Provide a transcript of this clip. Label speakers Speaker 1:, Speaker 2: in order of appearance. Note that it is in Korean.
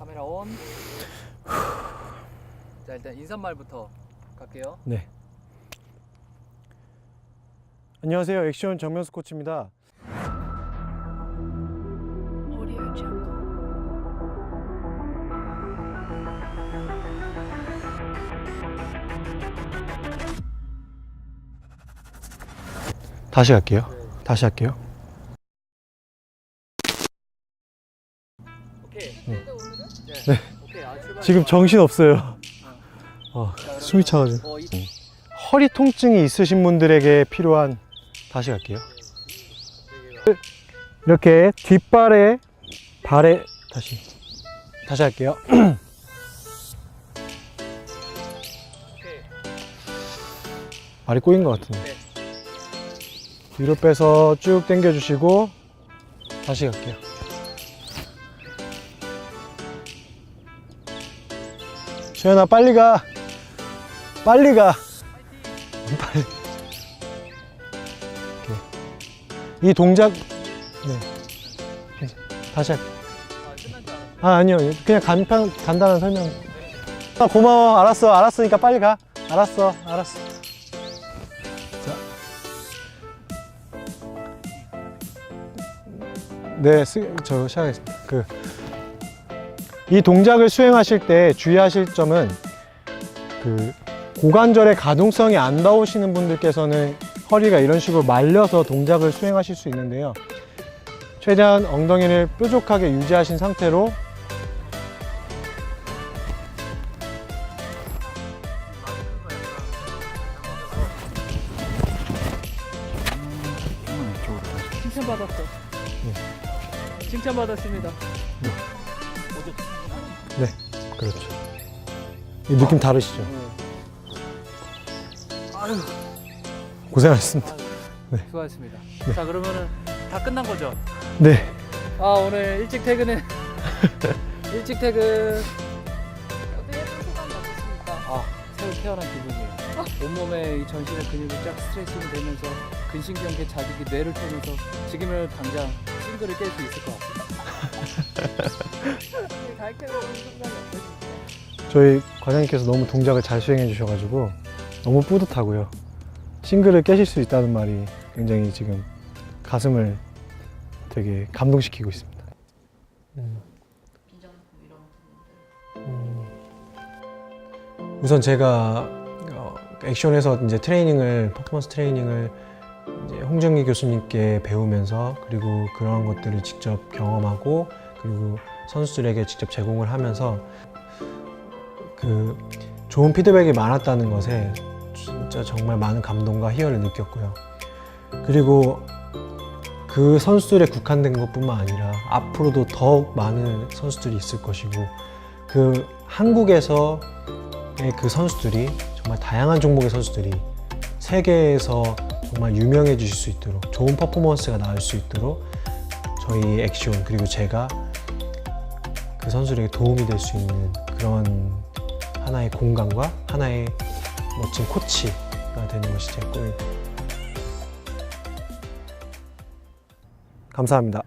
Speaker 1: 카메라 온. 자 일단 인사말부터 갈게요.
Speaker 2: 네. 안녕하세요. 액션 정면수 코치입니다.
Speaker 3: Audio Jungle.
Speaker 2: 다시 할게요. 다시 할게요.
Speaker 1: 오케이.
Speaker 2: 네.
Speaker 1: 네. 오케이. 아, 출발.
Speaker 2: 지금 정신 없어요. 어,
Speaker 1: 자, 그러면-
Speaker 2: 숨이 차가지고.
Speaker 1: 어, 이,
Speaker 2: 허리 통증이 있으신 분들에게 필요한 다시 갈게요. 이렇게 뒷발에 발에 다시 다시 할게요.
Speaker 1: 오케이.
Speaker 2: 발이 꼬인 것 같은데.
Speaker 1: 네.
Speaker 2: 뒤로 빼서 쭉 당겨 주시고 다시 갈게요. 시연아 빨리 가. 빨리 가. 빨리. 이 동작 네. 다시 할게요.
Speaker 1: 아.
Speaker 2: 아 아니요 그냥 간판 간단한 설명 아, 고마워 알았어 알았으니까 빨리 가 알았어 알았어 자네저 시작하겠습니다 그 이 동작을 수행하실 때 주의하실 점은 그 고관절의 가동성이 안 나오시는 분들께서는 허리가 이런 식으로 말려서 동작을 수행하실 수 있는데요 최대한 엉덩이를 뾰족하게 유지하신 상태로
Speaker 1: 칭찬 받았어. 칭찬 받았습니다.
Speaker 2: 네, 그렇죠. 이 느낌 다르시죠?
Speaker 1: 아유,
Speaker 2: 고생하셨습니다.
Speaker 1: 수고하셨습니다. 자 그러면은 다 끝난 거죠?
Speaker 2: 네,
Speaker 1: 아 오늘 일찍 퇴근해. 일찍 퇴근.
Speaker 3: 어떻게 소감이 어떠십니까?
Speaker 1: 아 새로 태어난 기분이에요. 온몸에 이 전신의 근육이 쫙 스트레칭이 되면서 근신경계 자극이 뇌를 통해서 지금을 당장 싱글을 깰 수 있을 것 같습니다.
Speaker 2: 저희 과장님께서 너무 동작을 잘 수행해 주셔가지고 너무 뿌듯하고요. 싱글을 깨실 수 있다는 말이 굉장히 지금 가슴을 되게 감동시키고 있습니다. 음. 음. 우선 제가 어, 액션에서 이제 트레이닝을 퍼포먼스 트레이닝을 이제 홍정기 교수님께 배우면서 그리고 그러한 것들을 직접 경험하고 그리고 선수들에게 직접 제공을 하면서 그 좋은 피드백이 많았다는 것에 진짜 정말 많은 감동과 희열을 느꼈고요. 그리고 그 선수들에 국한된 것뿐만 아니라 앞으로도 더욱 많은 선수들이 있을 것이고 그 한국에서의 그 선수들이 정말 다양한 종목의 선수들이 세계에서 정말 유명해지실 수 있도록 좋은 퍼포먼스가 나올 수 있도록 저희 액션 그리고 제가 그 선수들에게 도움이 될 수 있는 그런 하나의 공간과 하나의 멋진 코치가 되는 것이 제 꿈입니다. 감사합니다.